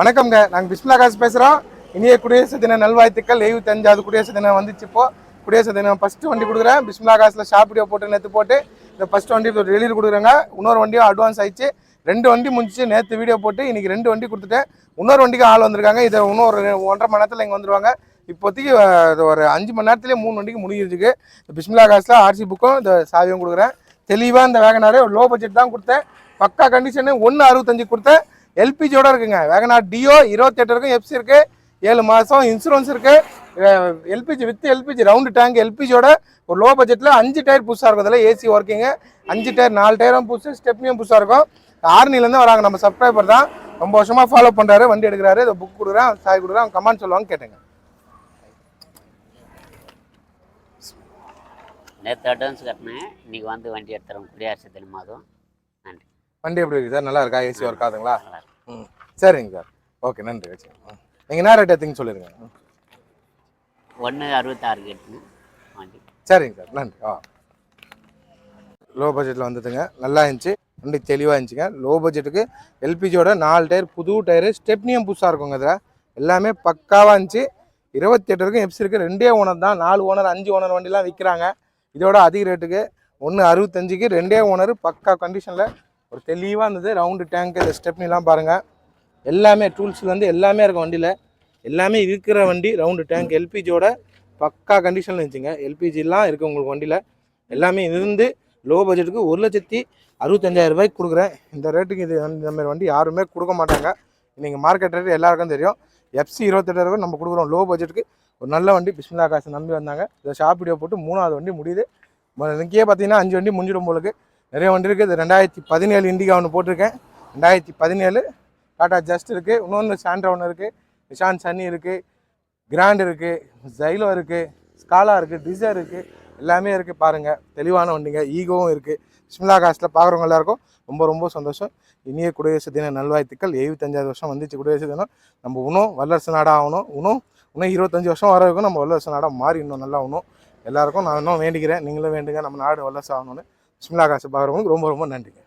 வணக்கம்ங்க. நாங்கள் பிஸ்மிலாகாஸ் பேசுகிறோம் இனிய குடியரசு தின நல்வாழ்த்துக்கள். எழுபத்தஞ்சாவது குடியரசு தினம் வந்துச்சு இப்போ. குடியரசு தினம் ஃபஸ்ட்டு வண்டி கொடுக்குறேன். பிஸ்மிலா ஷாப் வீடியோ போட்டு நேற்று போட்டு இந்த ஃபஸ்ட் வண்டி டெலிவரி கொடுக்குறேங்க. இன்னொரு வண்டியும் அட்வான்ஸ் ஆயிடுச்சு. ரெண்டு வண்டி முடிச்சு நேற்று வீடியோ போட்டு இன்றைக்கி ரெண்டு வண்டி கொடுத்துட்டேன். இன்னொரு வண்டிக்கு ஆள் வந்திருக்காங்க. இதை இன்னொரு ஒன்றரை மணி நேரத்தில் இங்கே வந்துருவாங்க. இப்போதைக்கு ஒரு அஞ்சு மணி நேரத்துலேயே மூணு வண்டிக்கு முடிஞ்சிருக்கு. இந்த பிஸ்மிலா காசில் ஆர்சி புக்கும் இந்த சாவியும் கொடுக்குறேன். தெளிவாக இந்த வேகனாரே லோ பட்ஜெட் தான் கொடுத்தேன். பக்கா கண்டிஷனு ஒன்று அறுபத்தஞ்சு கொடுத்தேன். எல்பிஜியோட இருக்குங்க. வேகனார் டியோ இருபத்தெட்டு இருக்கும். எஃப்சி இருக்கு. ஏழு மாதம் இன்சூரன்ஸ் இருக்கு. LPG with LPG round tank எல்பிஜியோட ஒரு லோ பட்ஜெட்டில் அஞ்சு டயர் புதுசாக இருக்கும் அதில் ஏசி ஒர்க்கிங்கு அஞ்சு டயர் நாலு டயரும் புதுசு ஸ்டெப்னியும் புதுசாக இருக்கும். ஆர்னிலேருந்து வராங்க நம்ம சப்ஸ்கிரைபர் தான். ரொம்ப வருஷமாக ஃபாலோ பண்ணுறாரு வண்டி எடுக்கிறாரு. இதை புக் கொடுக்குறேன் சாய் கொடுக்குறேன். கமெண்ட் சொல்லுவாங்க கேட்டுங்க. நேற்று அட்வான்ஸ் கட்டினேன். இன்னைக்கு வந்து வண்டி எடுத்துகிறோம் குடியரசு தினம் அதுவும் நன்றி. வண்டி எப்படி இருக்குது சார்? நல்லா இருக்கா? ஏசி ஒர்க் ஆகுதுங்களா. ம். சரிங்க சார். ஓகே நன்றி. வச்சு நீங்கள் என்ன ரேட் எடுத்தீங்கன்னு சொல்லிடுங்க ம். ஒன்று அறுபத்தாறு கேட்டுங்க. சரிங்க சார். நன்றி. ஆ. லோ பட்ஜெட்டில் வந்ததுங்க. நல்லா இருந்துச்சு. வண்டி தெளிவாக இருந்துச்சுங்க. லோ பட்ஜெட்டுக்கு எல்பிஜியோட நாலு டயர் புது டயரு ஸ்டெப்னியும் புதுசாக இருக்குங்க இதில். எல்லாமே பக்காவாக இருந்துச்சு. இருக்கும் எப்சி இருக்குது ரெண்டே ஓனர் தான். நாலு ஓனர் அஞ்சு ஓனர் வண்டிலாம் விற்கிறாங்க இதோட அதிக ரேட்டுக்கு ஒன்று அறுபத்தஞ்சுக்கு ரெண்டே ஓனர் பக்கா கண்டிஷனில் ஒரு தெளிவாக இருந்தது. ரவுண்டு டேங்க்கு இந்த ஸ்டெப்னிலாம் பாருங்கள் எல்லாமே டூல்ஸ்லேருந்து எல்லாமே இருக்கும் வண்டியில். எல்லாமே இருக்கிற வண்டி ரவுண்டு டேங்க் எல்பிஜியோட பக்கா கண்டிஷனில் இருந்துச்சுங்க. எல்பிஜிலாம் இருக்குது உங்களுக்கு வண்டியில். எல்லாமே இருந்து லோ பட்ஜெட்டுக்கு ஒரு லட்சத்தி அறுபத்தஞ்சாயிரம் ரூபாய்க்கு கொடுக்குறேன். இந்த ரேட்டுக்கு இது இந்த மாதிரி வண்டி யாருமே கொடுக்க மாட்டாங்க. நீங்கள் மார்க்கெட் ரேட்டு எல்லாருக்கும் தெரியும். எஃப்சி இருபத்தெட்டாயிரம் நம்ம கொடுக்குறோம். லோ பட்ஜெட்டுக்கு ஒரு நல்ல வண்டி. பிஸ்மிலா காசு நம்பி வந்தாங்க. இதை ஷாப் வீடியோ போட்டு மூணாவது வண்டி முடியுது. இங்கேயே பார்த்தீங்கன்னா அஞ்சு வண்டி முடிஞ்சிடும் போலுக்கு. நிறைய வண்டி இருக்குது இது ரெண்டாயிரத்தி பதினேழு இண்டிகா ஒன்று போட்டிருக்கேன். ரெண்டாயிரத்தி பதினேழு டாடா ஜஸ்ட் இருக்குது இன்னொன்று சாண்ட்ரா ஒன்று இருக்குது நிஷான் சன்னி இருக்குது கிராண்ட் இருக்குது ஜைலோ இருக்குது ஸ்காலா இருக்குது டிசர் இருக்குது எல்லாமே இருக்குது பாருங்கள் தெளிவான வண்டிங்க. ஈகோவும் இருக்குது சிம்லா காசில் பார்க்குறவங்க எல்லாருக்கும் ரொம்ப ரொம்ப சந்தோஷம். இனிய குடியரசு தின நல்வாழ்த்துக்கள். எழுபத்தஞ்சாவது வருஷம் வந்துச்சு குடியரசு தினம். நம்ம இன்னும் வல்லரசு நாடாக ஆகணும். இன்னும் இன்னும் இருபத்தஞ்சி வருஷம் வர வரைக்கும் நம்ம வல்லரசு நாடாக மாறி இன்னும் நல்லா ஆகணும். எல்லாருக்கும் நான் இன்னும் வேண்டிக்கிறேன். நீங்களும் வேண்டுங்க. நம்ம நாடு வல்லரசு ஆகணும்னு. சிம்லா காசு பார்க்குறவங்களுக்கு ரொம்ப ரொம்ப நன்றிங்க.